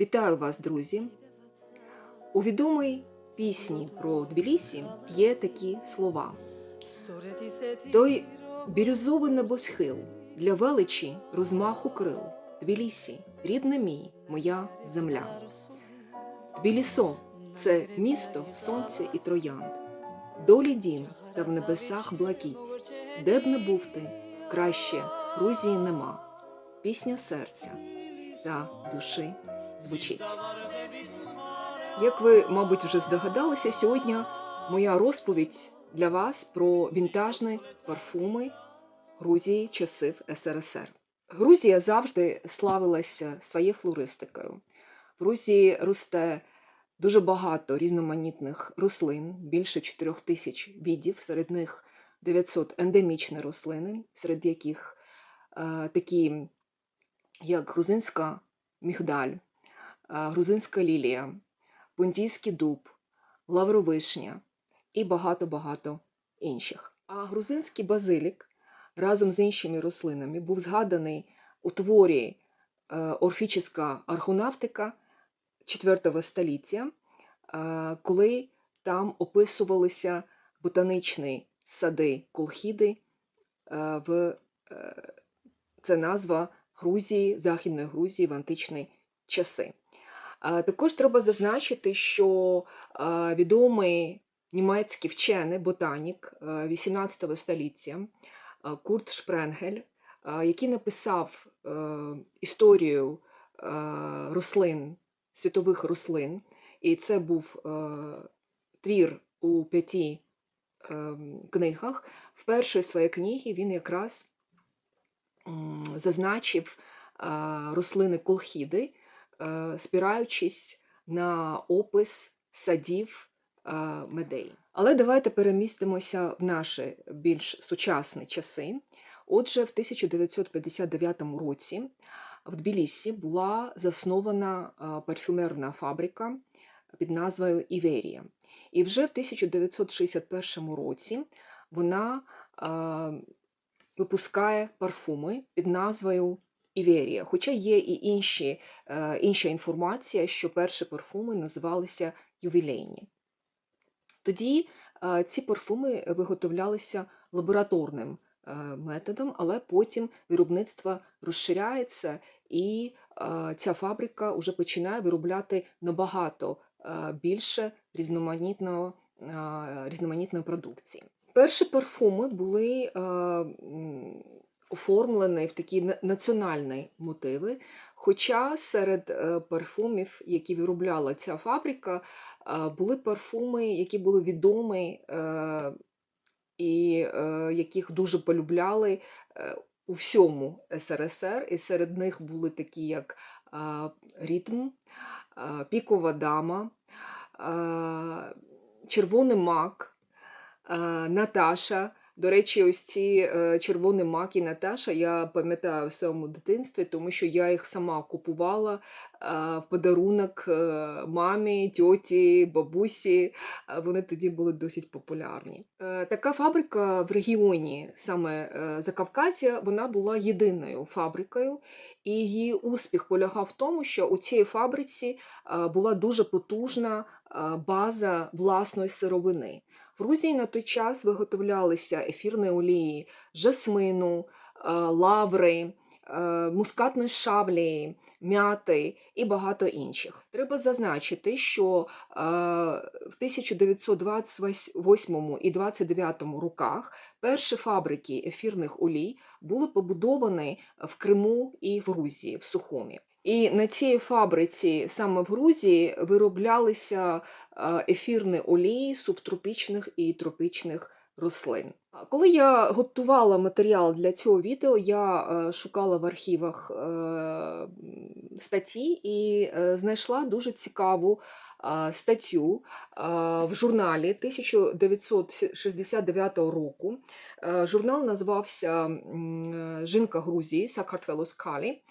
Вітаю вас, друзі! У відомій пісні про Тбілісі є такі слова: той бірюзовий небосхил для величі розмаху крил. Тбілісі, рідне мій, моя земля. Тбілісо це місто, сонце і троянд, долі дім та в небесах блакить. Де б не був ти, краще Грузії нема. Пісня серця та душі звучить. Як ви, мабуть, вже здогадалися, сьогодні моя розповідь для вас про вінтажні парфуми Грузії часів СРСР. Грузія завжди славилася своєю флористикою. В Грузії росте дуже багато різноманітних рослин, більше 4 тисяч видів, серед них 900 ендемічні рослини, серед яких е, такі, як грузинська мігдаль, грузинська лілія, понтійський дуб, лавровишня і багато-багато інших. А грузинський базилік разом з іншими рослинами був згаданий у творі е, Орфічська аргонавтика 4 століття, е, коли там описувалися ботанічні сади колхіди. е, В це назва Грузії, Західної Грузії в античні часи. Також треба зазначити, що відомий німецький вчений ботанік е, 18 століття Курт Шпренгель, який написав історію рослин, світових рослин, і це був твір у п'яти е, книгах. В першій своїй книгі він якраз зазначив рослини колхіди, спираючись на опис садів медеї. Але давайте перемістимося в наші більш сучасні часи. Отже, в 1959 році в Тбілісі була заснована парфюмерна фабрика під назвою Іверія. І вже в 1961 році вона випускає парфуми під назвою Іверія. Хоча є і інші, е, інша інформація, що перші парфуми називалися ювілейні. Тоді е, ці парфуми виготовлялися лабораторним е, методом, але потім виробництво розширяється, і ця фабрика вже починає виробляти набагато більше різноманітного, різноманітної продукції. Перші парфуми були м, оформлені в такі національні мотиви. Хоча серед е, парфумів, які виробляла ця фабрика, е, були парфуми, які були відомі е, і яких дуже полюбляли у всьому СРСР, і серед них були такі, як Ритм, е, Пікова дама, Червоний мак, Наташа. До речі, ось ці е, червоні мак і Наташа я пам'ятаю в своєму дитинстві, тому що я їх сама купувала е, в подарунок е, мамі, тьоті, бабусі. Вони тоді були досить популярні. Така фабрика в регіоні, саме Закавказя, вона була єдиною фабрикою, і її успіх полягав в тому, що у цій фабриці була дуже потужна база власної сировини. В Грузії на той час виготовлялися ефірні олії жасмину, е, лаври, е, мускатної шаблі, м'яти і багато інших. Треба зазначити, що е, в 1928 і 29 роках перші фабрики ефірних олій були побудовані в Криму і в Грузії, в Сухомі. І на цій фабриці саме в Грузії вироблялися е, ефірні олії субтропічних і тропічних рослин. Коли я готувала матеріал для цього відео, я е, шукала в архівах е, статті і знайшла дуже цікаву статтю в журналі 1969 року. Журнал називався м, Жінка Грузії Сакартвелос Калі.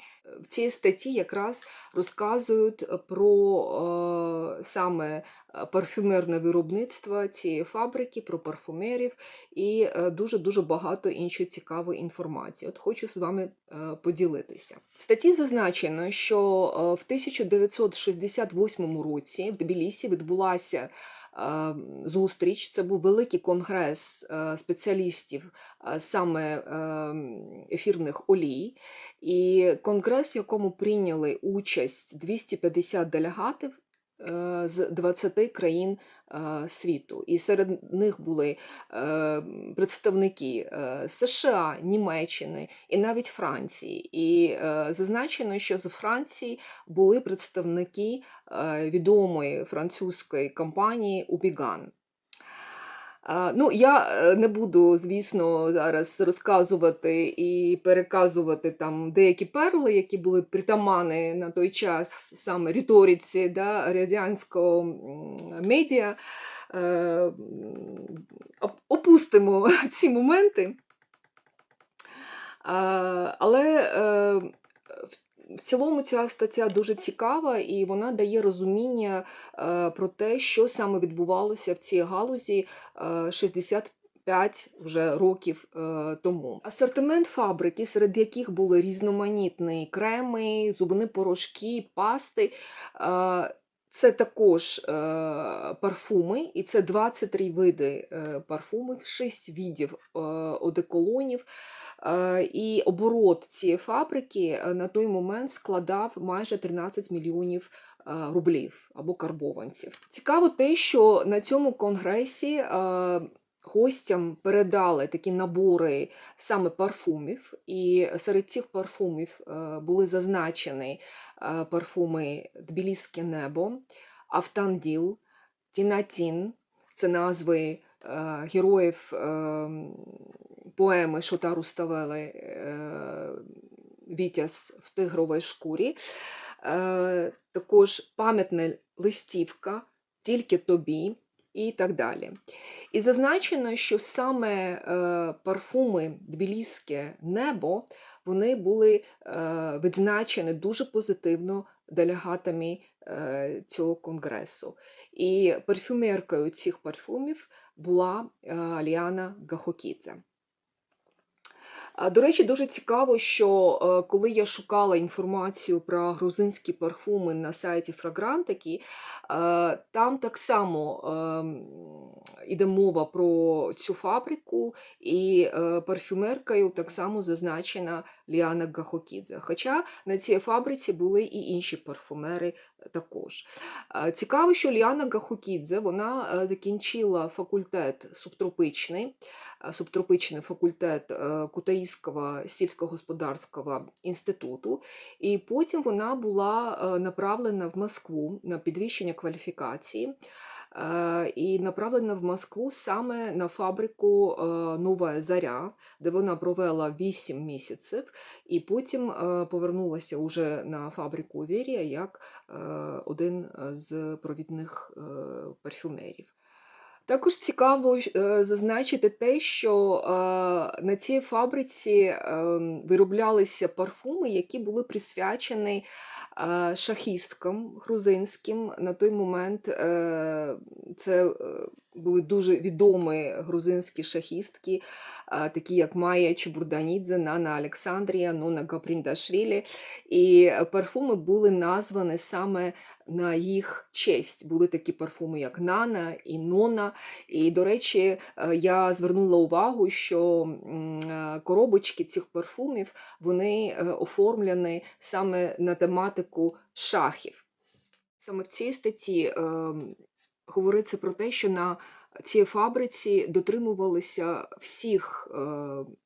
В цій статті якраз розказують про е, саме парфюмерне виробництво цієї фабрики, про парфумерів і дуже дуже багато іншої цікавої інформації. От хочу з вами е, поділитися. В статті зазначено, що е, в 1968 році в Тбілісі відбулася е, зустріч. Це був великий конгрес е, спеціалістів саме е, ефірних олій. І конгрес, в якому прийняли участь 250 делегатів з 20 країн е, світу. І серед них були е, представники е, США, Німеччини і навіть Франції. І е, зазначено, що з Франції були представники е, відомої французької компанії Убіган. Ну, я е, не буду, звісно, зараз розказувати і переказувати там деякі перли, які були притамани на той час саме риториці да, радянського медіа. Е, Опустимо ці моменти. Але е, в- цілому ця стаття дуже цікава і вона дає розуміння е, про те, що саме відбувалося в цій галузі е, 65 вже років е, тому. Асортимент фабрики, серед яких були різноманітні креми, зубні порошки, пасти. Це також е, парфуми, і це 23 види е, парфумів, 6 видів е, одеколонів. Е, І оборот цієї фабрики е, на той момент складав майже 13 мільйонів е, рублів або карбованців. Цікаво те, що на цьому конгресі е, гостям передали такі набори саме парфумів, і серед цих парфумів е, були зазначені е, парфуми Тбіліське небо, Автанділ, Тінатін. Це назви е, героїв поеми Шота Руставели Вітязь в тигровій шкурі. Також пам'ятна листівка Тільки тобі і так далі. І зазначено, що саме е, парфуми Тбіліське небо вони були е, відзначені дуже позитивно делегатами е, цього конгресу. І парфюмеркою цих парфумів була е, Ліана Гахокідзе. До речі, дуже цікаво, що е, коли я шукала інформацію про грузинські парфуми на сайті Фрагрантики, е, там так само йде іде мова про цю фабрику, і е, парфюмеркою так само зазначена Ліана Гахокідзе. Хоча на цій фабриці були і інші парфумери також. Е, Цікаво, що Ліана Гахокідзе вона е, закінчила факультет субтропичний, е, субтропичний факультет е, Кутаїського сільськогосподарського інституту, і потім вона була е, направлена в Москву на підвищення кваліфікації. Е, І направлена в Москву саме на фабрику е, Нова Заря, де вона провела 8 місяців, і потім е, повернулася уже на фабрику Вірія як один з провідних парфюмерів. Також цікаво зазначити те, що на цій фабриці е, вироблялися парфуми, які були присвячені шахісткам грузинським. На той момент е, це е, були дуже відомі грузинські шахістки, такі як Майя Чебурданідзе, Нана Олександрія, Нона Гапріндашвілі. І парфуми були названі саме на їх честь. Були такі парфуми, як Нана і Нона. І, до речі, е, я звернула увагу, що е, коробочки цих парфумів вони е, оформлені саме на тематику шахів. Саме в цій статті е, говориться про те, що на цій фабриці дотримувалися всіх е,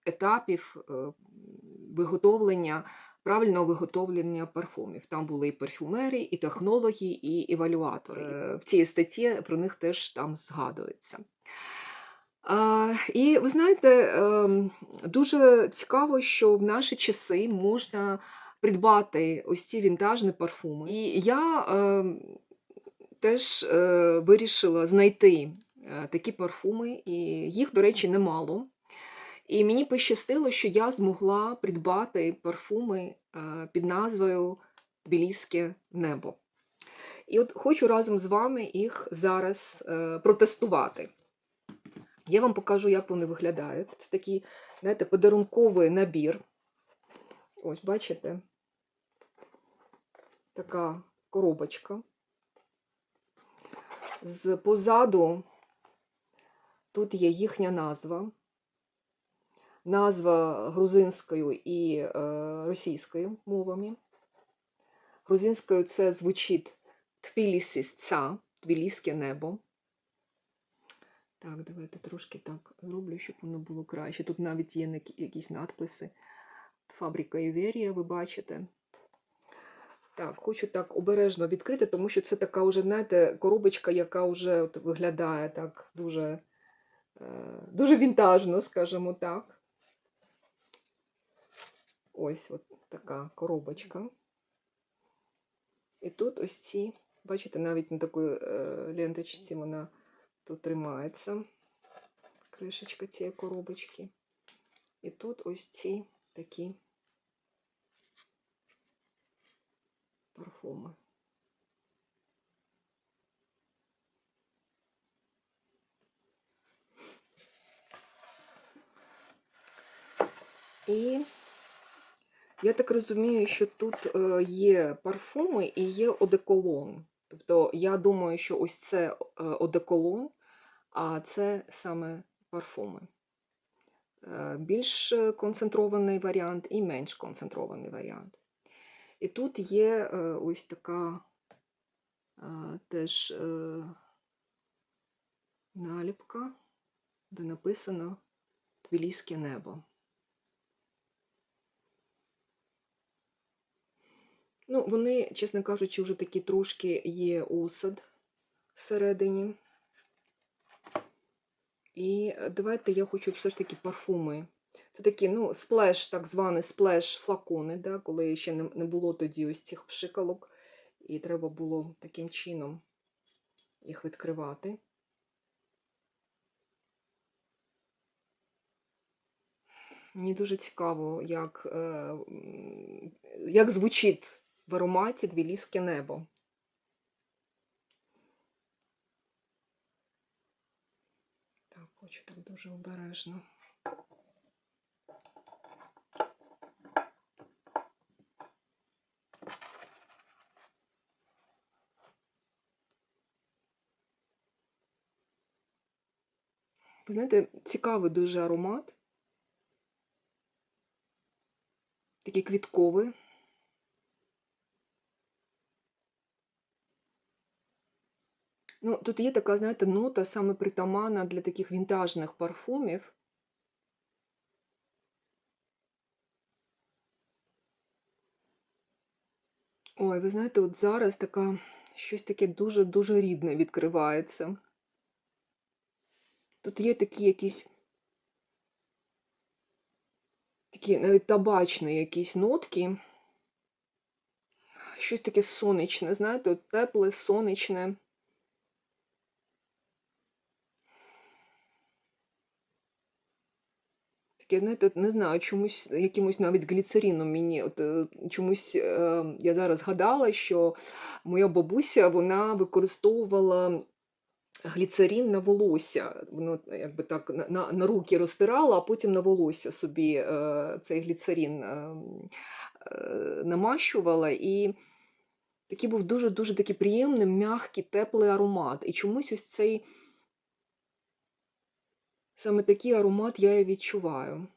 етапів е, виготовлення. Правильного виготовлення парфумів. Там були і парфюмери, і технологи, і евалюатори. Е, В цій статті про них теж там згадується. І ви знаєте, ем, дуже цікаво, що в наші часи можна придбати ось ці вінтажні парфуми. І я ем, теж е, вирішила знайти е, такі парфуми, і їх, до речі, немало. І мені пощастило, що я змогла придбати парфуми е, під назвою Тбіліське небо. І от хочу разом з вами їх зараз е, протестувати. Я вам покажу, як вони виглядають. Це такий, знаєте, подарунковий набір. Ось, бачите? Така коробочка. З позаду тут є їхня назва. Назва грузинською і е, російською мовами. Грузинською це звучить Тбілісісця, Тбіліське небо. Так, давайте трошки так зроблю, щоб воно було краще. Тут навіть є якісь надписи. Фабрика Іверія, ви бачите. Так, хочу так обережно відкрити, тому що це така вже, знаєте, коробочка, яка вже от виглядає так дуже, е, дуже вінтажно, скажімо так. Ось от така коробочка. І тут ось ці, бачите, навіть на такій е, ленточці вона тут тримається. Кришечка цієї коробочки. І тут ось ці такі парфуми. І я так розумію, що тут е, є парфуми і є одеколон. Тобто я думаю, що ось це е, одеколон, а це саме парфуми. Е, Більш концентрований варіант і менш концентрований варіант. І тут є е, ось така е, теж е, наліпка, де написано Тбіліське небо. Ну, вони, чесно кажучи, вже такі трошки є осад всередині. І давайте я хочу все ж таки парфуми. Це такі, ну, сплеш, так звані сплеш флакони, да, коли ще не, не було тоді ось цих пшикалок, і треба було таким чином їх відкривати. Мені дуже цікаво, як, е, як звучить в ароматі Тбіліське небо. Так, хочу так дуже обережно. Ви знаєте, цікавий дуже аромат. Такий квітковий. Ну, тут є така, знаєте, нота саме притаманна для таких вінтажних парфумів. Ой, ви знаєте, от зараз така щось таке дуже-дуже рідне відкривається. Тут є такі якісь такі навіть табачні якісь нотки. Щось таке сонячне, знаєте, от тепле, сонячне. Таке, знаєте, от не знаю, чомусь якимось навіть гліцеріном мені. От е, чомусь е, я зараз згадала, що моя бабуся вона використовувала гліцерин на волосся. Воно якби так на, на, руки розтирала, а потім на волосся собі е, цей гліцерин е, е, намащувала. І такий був дуже-дуже такий приємний, м'який, теплий аромат. І чомусь ось цей саме такий аромат я і відчуваю.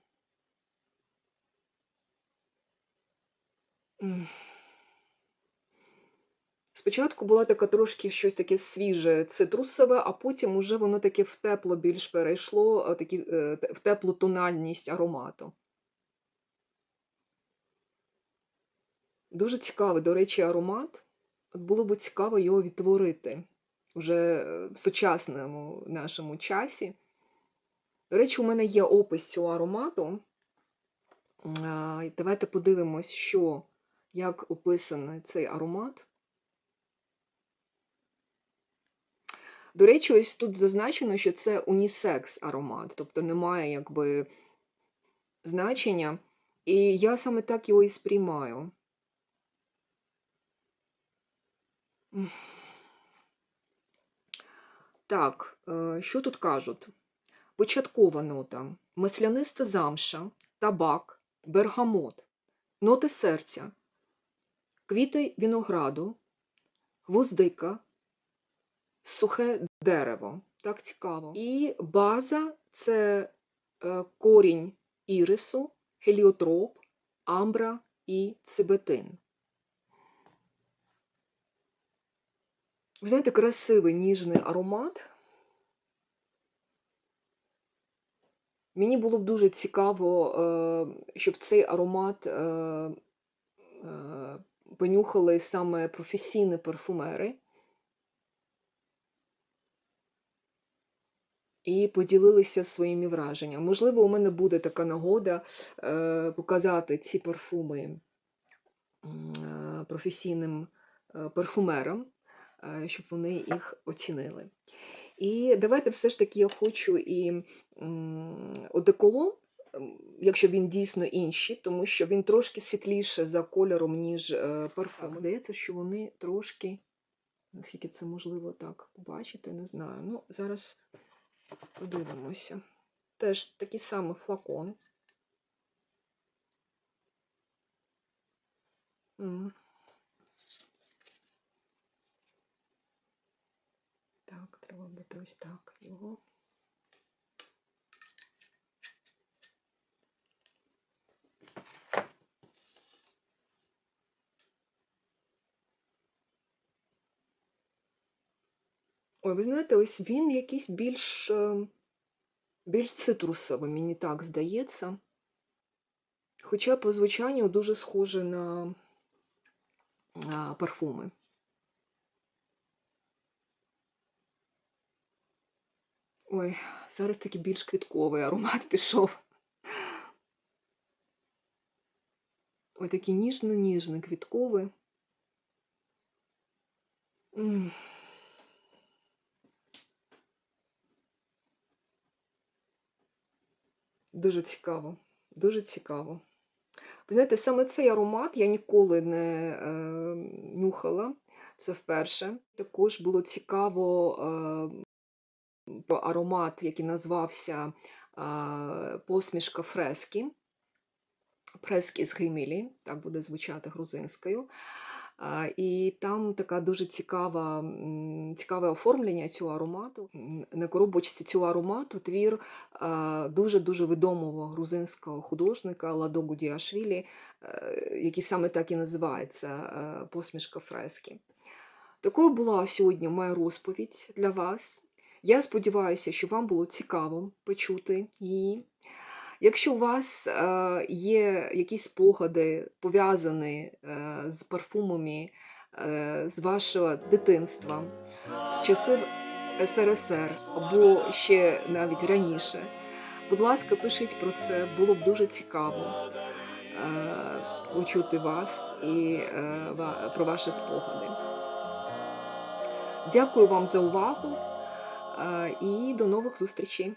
М. Спочатку була така трошки щось таке свіже, цитрусове, а потім уже воно таке в тепло більш перейшло, такі, е, в теплу тональність аромату. Дуже цікавий, до речі, аромат. Було б цікаво його відтворити вже е, в сучасному нашому часі. До речі, у мене є опис цього аромату. Давайте подивимось, що, як описаний цей аромат. До речі, ось тут зазначено, що це унісекс аромат, тобто немає якби значення, і я саме так його і сприймаю. Так, е, що тут кажуть? Початкова нота, масляниста замша, табак, бергамот, ноти серця, квіти винограду, гвоздика, сухе дерево. Так цікаво. І база це е, корінь ірису, геліотроп, амбра і цибетин. Ви знаєте, красивий ніжний аромат. Мені було б дуже цікаво, е, щоб цей аромат е, понюхали саме професійні парфумери і поділилися своїми враженнями. Можливо, у мене буде така нагода е, показати ці парфуми е, професійним е, парфумерам, щоб вони їх оцінили. І давайте все ж таки я хочу і одеколон, якщо він дійсно інший, тому що він трошки світліше за кольором, ніж парфум. Здається, що вони трошки, наскільки це можливо так побачити, не знаю. Ну, зараз подивимося. Теж такий самий флакон. Так, треба буде ось так його. Ой, ви знаєте, ось він якийсь більш, е, більш цитрусовий, мені так здається. Хоча по звучанню дуже схоже на, на парфуми. Ой, зараз такий більш квітковий аромат пішов. Ой, такий ніжно-ніжний квітковий. Дуже цікаво, дуже цікаво. Ви знаєте, саме цей аромат я ніколи не е, нюхала, це вперше. Також було цікаво е, про аромат, який назвався е, Посмішка Фрескі. Фрески з Гемілі, так буде звучати грузинською. І там така дуже цікава, цікаве оформлення цього аромату. На коробочці цього аромату твір дуже-дуже відомого грузинського художника Ладогу Діашвілі, е, який саме так і називається е, Посмішка фрески. Такою була сьогодні моя розповідь для вас. Я сподіваюся, що вам було цікаво почути її. Якщо у вас е, є якісь спогади пов'язані е, з парфумами е, з вашого дитинства, часів СРСР або ще навіть раніше, будь ласка, пишіть про це, було б дуже цікаво почути вас і про ваші спогади. Дякую вам за увагу і до нових зустрічей!